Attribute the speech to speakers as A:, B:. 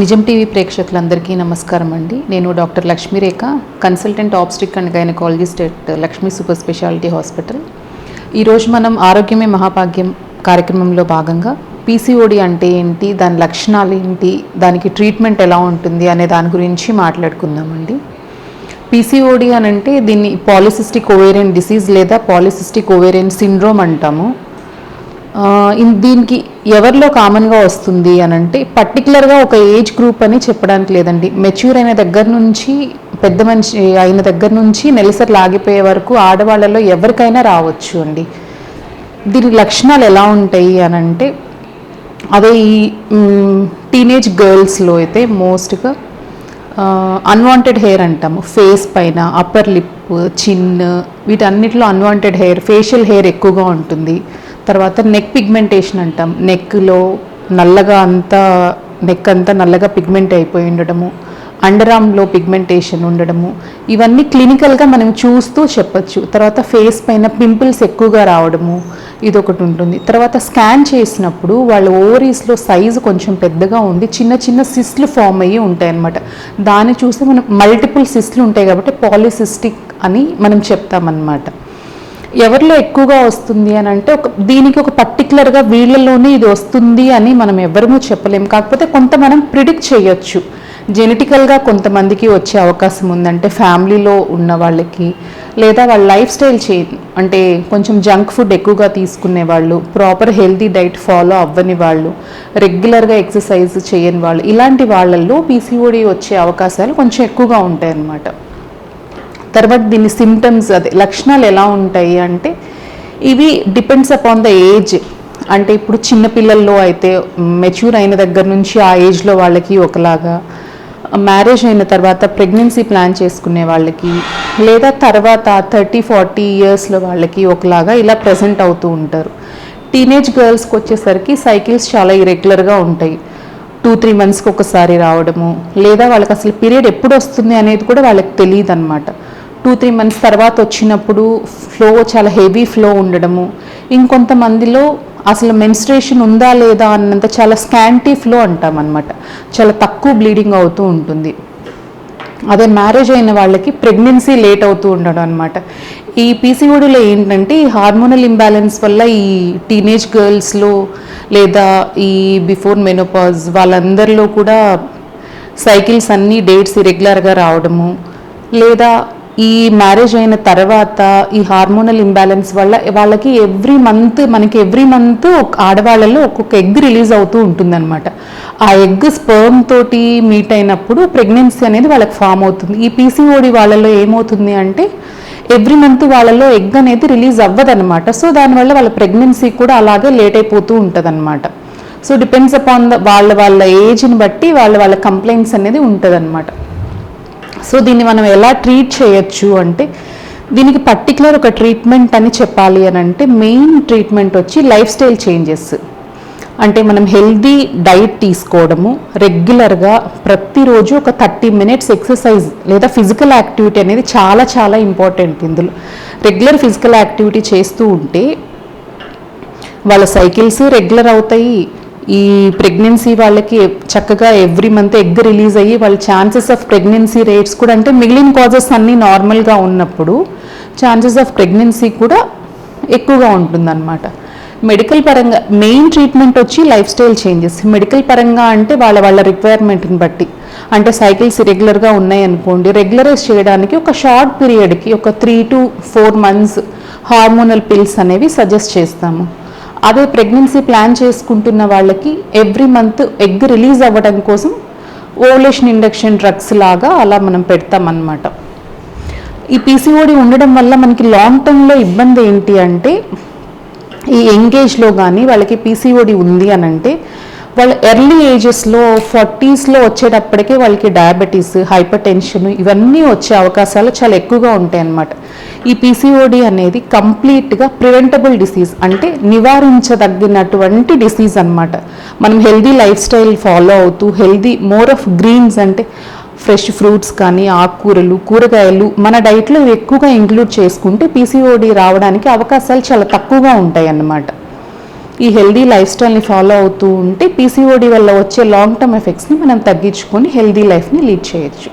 A: నిజం టీవీ ప్రేక్షకులందరికీ నమస్కారం అండి. నేను doctor Lakshmirekha consultant obstetric and gynaecologist at Lakshmi super speciality hospital. ఈరోజు మనం ఆరోగ్యమే మహాభాగ్యం కార్యక్రమంలో భాగంగా పీసీఓడి అంటే ఏంటి దాని లక్షణాలు ఏంటి దానికి ట్రీట్మెంట్ ఎలా ఉంటుంది అనే దాని గురించి మాట్లాడుకుందామండి. పీసీఓడి అని అంటే దీన్ని పాలిసిస్టిక్ ఓవేరియన్ డిసీజ్ లేదా పాలిసిస్టిక్ ఓవేరియన్ సిండ్రోమ్ అంటాము. దీనికి ఎవరిలో కామన్గా వస్తుంది అని అంటే పర్టికులర్గా ఒక ఏజ్ గ్రూప్ అని చెప్పడానికి లేదండి. మెచ్యూర్ అయిన దగ్గర నుంచి పెద్ద మనిషి అయిన దగ్గర నుంచి నెలసరి లాగిపోయే వరకు ఆడవాళ్ళలో ఎవరికైనా రావచ్చు అండి. దీని లక్షణాలు ఎలా ఉంటాయి అని అంటే అదే ఈ టీనేజ్ గర్ల్స్లో అయితే మోస్ట్గా అన్వాంటెడ్ హెయిర్ అంటాము. ఫేస్ పైన అప్పర్ లిప్ చిన్ వీటన్నిటిలో అన్వాంటెడ్ హెయిర్ ఫేషియల్ హెయిర్ ఎక్కువగా ఉంటుంది. తర్వాత నెక్ పిగ్మెంటేషన్ అంటాం. నెక్లో నల్లగా అంతా నెక్ అంతా నల్లగా పిగ్మెంట్ అయిపోయి ఉండడము. అండరామ్లో పిగ్మెంటేషన్ ఉండడము. ఇవన్నీ క్లినికల్గా మనం చూస్తూ చెప్పచ్చు. తర్వాత ఫేస్ పైన పింపుల్స్ ఎక్కువగా రావడము ఇది ఒకటి ఉంటుంది. తర్వాత స్కాన్ చేసినప్పుడు వాళ్ళ ఓవరీస్లో సైజు కొంచెం పెద్దగా ఉండి చిన్న చిన్న సిస్ట్లు ఫామ్ అయ్యి ఉంటాయి అన్నమాట దాన్ని చూస్తే మనం మల్టిపుల్ సిస్ట్లు ఉంటాయి కాబట్టి పాలిసిస్టిక్ అని మనం చెప్తామన్నమాట. ఎవరిలో ఎక్కువగా వస్తుంది అని అంటే ఒక దీనికి ఒక పర్టికులర్గా వీళ్ళలోనే ఇది వస్తుంది అని మనం ఎవరము చెప్పలేము కాకపోతే కొంత మనం ప్రిడిక్ట్ చేయొచ్చు. జెనెటికల్గా కొంతమందికి వచ్చే అవకాశం ఉందంటే ఫ్యామిలీలో ఉన్న వాళ్ళకి లేదా వాళ్ళ లైఫ్ స్టైల్ చే అంటే కొంచెం జంక్ ఫుడ్ ఎక్కువగా తీసుకునే వాళ్ళు ప్రాపర్ హెల్తీ డైట్ ఫాలో అవ్వని వాళ్ళు రెగ్యులర్గా ఎక్సర్సైజ్ చేయని వాళ్ళు ఇలాంటి వాళ్ళల్లో పీసీఓడి వచ్చే అవకాశాలు కొంచెం ఎక్కువగా ఉంటాయి అన్నమాట తర్వాత దీని సిమ్టమ్స్ అదే లక్షణాలు ఎలా ఉంటాయి అంటే ఇవి డిపెండ్స్ అపాన్ ద ఏజ్ అంటే ఇప్పుడు చిన్న పిల్లల్లో అయితే మెచ్యూర్ అయిన దగ్గర నుంచి ఆ ఏజ్లో వాళ్ళకి ఒకలాగా మ్యారేజ్ అయిన తర్వాత ప్రెగ్నెన్సీ ప్లాన్ చేసుకునే వాళ్ళకి లేదా తర్వాత థర్టీ ఫార్టీ ఇయర్స్లో వాళ్ళకి ఒకలాగా ఇలా ప్రజెంట్ అవుతూ ఉంటారు. టీనేజ్ గర్ల్స్కి వచ్చేసరికి సైకిల్స్ చాలా ఇరెగ్యులర్గా ఉంటాయి. టూ త్రీ మంత్స్కి ఒకసారి రావడము లేదా వాళ్ళకి అసలు పీరియడ్ ఎప్పుడు వస్తుంది అనేది కూడా వాళ్ళకి తెలియదు అనమాట టూ త్రీ మంత్స్ తర్వాత వచ్చినప్పుడు ఫ్లో చాలా హెవీ ఫ్లో ఉండడము. ఇంకొంతమందిలో అసలు మెన్స్ట్రేషన్ ఉందా లేదా అన్నంత చాలా స్కాంటీ ఫ్లో అంటాం అనమాట చాలా తక్కువ బ్లీడింగ్ అవుతూ ఉంటుంది. అదే మ్యారేజ్ అయిన వాళ్ళకి ప్రెగ్నెన్సీ లేట్ అవుతూ ఉండడం అనమాట ఈ పీసీఓడిలో ఏంటంటే ఈ హార్మోనల్ ఇంబ్యాలెన్స్ వల్ల ఈ టీనేజ్ గర్ల్స్లో లేదా ఈ బిఫోర్ మెనోపాజ్ వాళ్ళందరిలో కూడా సైకిల్స్ అన్నీ డేట్స్ ఇరెగ్యులర్గా రావడము. లేదా ఈ మ్యారేజ్ అయిన తర్వాత ఈ హార్మోనల్ ఇంబ్యాలెన్స్ వల్ల వాళ్ళకి ఎవ్రీ మంత్ మనకి ఎవ్రీ మంత్ ఆడవాళ్ళలో ఒక్కొక్క ఎగ్ రిలీజ్ అవుతూ ఉంటుందన్నమాట. ఆ ఎగ్ స్పర్మ్ తోటి మీట్ అయినప్పుడు ప్రెగ్నెన్సీ అనేది వాళ్ళకి ఫామ్ అవుతుంది. ఈ పీసీఓడి వాళ్ళలో ఏమవుతుంది అంటే ఎవ్రీ మంత్ వాళ్ళలో ఎగ్ అనేది రిలీజ్ అవ్వదన్నమాట. సో దానివల్ల వాళ్ళ ప్రెగ్నెన్సీ కూడా అలాగే లేట్ అయిపోతూ ఉంటుందన్నమాట. సో డిపెండ్స్ అపాన్ ద వాళ్ళ వాళ్ళ ఏజ్ని బట్టి వాళ్ళ వాళ్ళ కంప్లైంట్స్ అనేది ఉంటుందన్నమాట. సో దీన్ని మనం ఎలా ట్రీట్ చేయొచ్చు అంటే దీనికి పర్టికులర్ ఒక ట్రీట్మెంట్ అని చెప్పాలి అని అంటే మెయిన్ ట్రీట్మెంట్ వచ్చి లైఫ్ స్టైల్ చేంజెస్ అంటే మనం హెల్దీ డైట్ తీసుకోవడము రెగ్యులర్గా ప్రతిరోజు ఒక థర్టీ మినిట్స్ ఎక్సర్సైజ్ లేదా ఫిజికల్ యాక్టివిటీ అనేది చాలా చాలా ఇంపార్టెంట్ ఇందులో. రెగ్యులర్ ఫిజికల్ యాక్టివిటీ చేస్తూ ఉంటే వాళ్ళ సైకిల్స్ రెగ్యులర్ అవుతాయి. ఈ ప్రెగ్నెన్సీ వాళ్ళకి చక్కగా ఎవ్రీ మంత్ ఎగ్ రిలీజ్ అయ్యి వాళ్ళ ఛాన్సెస్ ఆఫ్ ప్రెగ్నెన్సీ రేట్స్ కూడా అంటే మిగిలిన కాజెస్ అన్నీ నార్మల్గా ఉన్నప్పుడు ఛాన్సెస్ ఆఫ్ ప్రెగ్నెన్సీ కూడా ఎక్కువగా ఉంటుందన్నమాట. మెడికల్ పరంగా మెయిన్ ట్రీట్మెంట్ వచ్చి లైఫ్ స్టైల్ చేంజెస్ మెడికల్ పరంగా అంటే వాళ్ళ వాళ్ళ రిక్వైర్మెంట్ని బట్టి. అంటే సైకిల్స్ రెగ్యులర్గా ఉన్నాయి అనుకోండి రెగ్యులరైజ్ చేయడానికి ఒక షార్ట్ పీరియడ్కి ఒక three to four months hormonal pills అనేవి సజెస్ట్ చేస్తాము. అదే ప్రెగ్నెన్సీ ప్లాన్ చేసుకుంటున్న వాళ్ళకి ఎవ్రీ మంత్ ఎగ్ రిలీజ్ అవ్వడం కోసం ఓవలేషన్ ఇండక్షన్ డ్రగ్స్ లాగా అలా మనం పెడతామన్నమాట. ఈ పీసీఓడి ఉండడం వల్ల మనకి లాంగ్ టర్మ్లో ఇబ్బంది ఏంటి అంటే ఈ ఎంగేజ్లో కానీ వాళ్ళకి పీసీఓడి ఉంది అని అంటే వాళ్ళు ఎర్లీ ఏజెస్లో ఫార్టీస్లో వచ్చేటప్పటికే వాళ్ళకి డయాబెటీస్ హైపర్ టెన్షన్ ఇవన్నీ వచ్చే అవకాశాలు చాలా ఎక్కువగా ఉంటాయి అన్నమాట ఈ పీసీఓడి అనేది కంప్లీట్గా ప్రివెంటబుల్ డిసీజ్ అంటే నివారించదగినటువంటి డిసీజ్ అన్నమాట. మనం హెల్దీ లైఫ్ స్టైల్ ఫాలో అవుతూ హెల్దీ మోర్ ఆఫ్ గ్రీన్స్ అంటే ఫ్రెష్ ఫ్రూట్స్ కానీ ఆకుకూరలు కూరగాయలు మన డైట్లో ఎక్కువగా ఇంక్లూడ్ చేసుకుంటే పీసీఓడి రావడానికి అవకాశాలు చాలా తక్కువగా ఉంటాయి అన్నమాట. ఈ హెల్దీ లైఫ్ స్టైల్ని ఫాలో అవుతూ ఉంటే పీసీఓడి వల్ల వచ్చే లాంగ్ టర్మ్ ఎఫెక్ట్స్ని మనం తగ్గించుకొని హెల్దీ లైఫ్ని లీడ్ చేయొచ్చు.